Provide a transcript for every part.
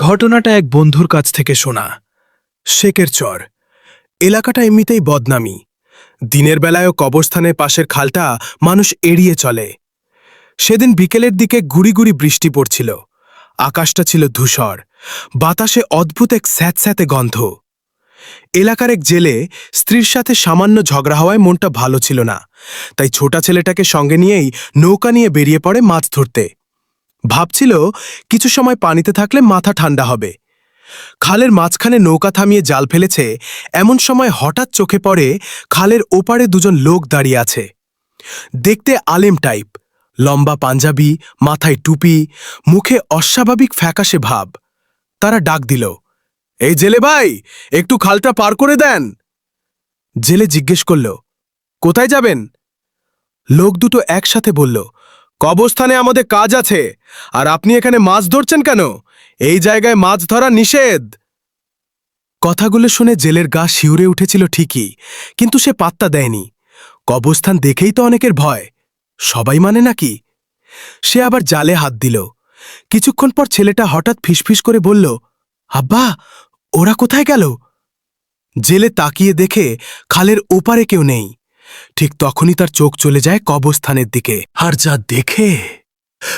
ঘটনাটা এক বন্ধুর কাছ থেকে শোনা। শেকের চর। এলাকাটা এমনিতেই বদনামি। দিনের বেলায়ও কবরস্থানের পাশের খালটা মানুষ এড়িয়ে চলে। সেদিন বিকেলের দিকে গুড়ি গুড়ি বৃষ্টি পড়ছিল। আকাশটা ছিল ধূসর। বাতাসে অদ্ভুত এক স্যাঁতস্যাঁতে গন্ধ। এলাকার এক জেলে স্ত্রীর সাথে সামান্য ঝগড়া হওয়ায় মনটা ভালো ছিল না। তাই ছোটা ছেলেটাকে সঙ্গে নিয়েই নৌকা নিয়ে বেরিয়ে পড়ে মাছ ধরতে। ভাবছিল কিছু সময় পানিতে থাকলে মাথা ঠান্ডা হবে। খালের মাঝখানে নৌকা থামিয়ে জাল ফেলেছে, এমন সময় হঠাৎ চোখে পড়ে খালের ওপারে দুজন লোক দাঁড়িয়ে আছে। দেখতে আলেম টাইপ, লম্বা পাঞ্জাবি, মাথায় টুপি, মুখে অস্বাভাবিক ফ্যাকাশে ভাব। তারা ডাক দিল, এই জেলে ভাই, একটু খালটা পার করে দেন। জেলে জিজ্ঞেস করল, কোথায় যাবেন? লোক দুটো একসাথে বলল কবস্থানে আমাদের কাজ আছে। আর আপনি এখানে মাছ ধরছেন কেন? এই জায়গায় মাছ ধরা নিষেধ। কথাগুলো শুনে জেলের গা শিউরে উঠেছিল ঠিকই, কিন্তু সে পাত্তা দেয়নি। কবস্থান দেখেই তো অনেকের ভয়। সবাই মানে নাকি? সে আবার জালে হাত দিল। কিছুক্ষণ পর ছেলেটা হঠাৎ ফিসফিস করে বলল, আব্বা, ওরা কোথায় গেল? জেলে তাকিয়ে দেখে খালের ওপারে কেউ নেই। ঠিক তখনই তার চোখ চলে যায় কবস্থানের দিকে। আর যা দেখে,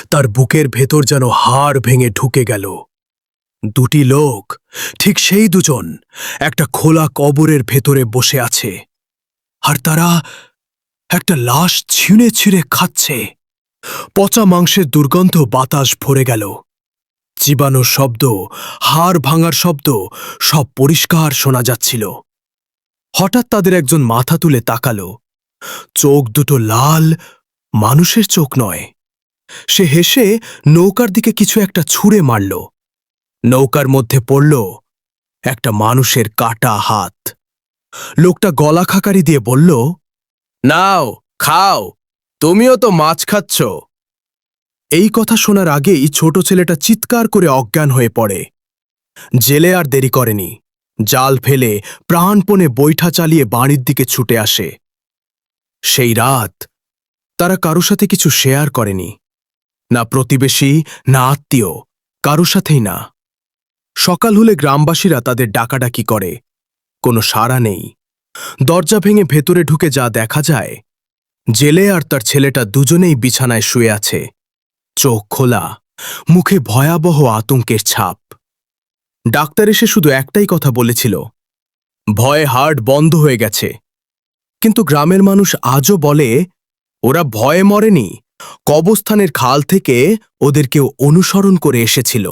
তার বুকের ভেতর যেন হাড় ভেঙে ঢুকে গেল। দুটি লোক, ঠিক সেই দুজন, একটা খোলা কবরের ভেতরে বসে আছে। আর তারা একটা লাশ ছিঁড়ে ছিঁড়ে খাচ্ছে। পচা মাংসের দুর্গন্ধ বাতাস ভরে গেল। চিবানোর শব্দ, হাড় ভাঙার শব্দ, সব পরিষ্কার শোনা যাচ্ছিল। হঠাৎ তাদের একজন মাথা তুলে তাকালো। চোখ দুটো লাল, মানুষের চোখ নয়। সে হেসে নৌকার দিকে কিছু একটা ছুঁড়ে মারল। নৌকার মধ্যে পড়ল একটা মানুষের কাটা হাত। লোকটা গলা খাকারি দিয়ে বলল, নাও, খাও, তুমিও তো মাছ খাচ্ছ। এই কথা শোনার আগেই ছোট ছেলেটা চিৎকার করে অজ্ঞান হয়ে পড়ে। জেলে আর দেরি করেনি। জাল ফেলে প্রাণপণে বৈঠা চালিয়ে বাড়ির দিকে ছুটে আসে। সেই রাত। তারা কারও সাথে কিছু শেয়ার করেনি। না প্রতিবেশী, না আত্মীয়, কারও সাথেই না। সকাল হলে গ্রামবাসীরা তাদের ডাকাডাকি করে। কোনো সাড়া নেই। দরজা ভেঙে ভেতরে ঢুকে যা দেখা যায়, জেলে আর তার ছেলেটা দুজনেই বিছানায় শুয়ে আছে। চোখ খোলা, মুখে ভয়াবহ আতঙ্কের ছাপ। ডাক্তার এসে শুধু একটাই কথা বলেছিল, ভয়ে হার্ট বন্ধ হয়ে গেছে। কিন্তু গ্রামের মানুষ আজও বলে, ওরা ভয়ে মরেনি। কবস্থানের খাল থেকে ওদের কেউ অনুসরণ করে এসেছিল।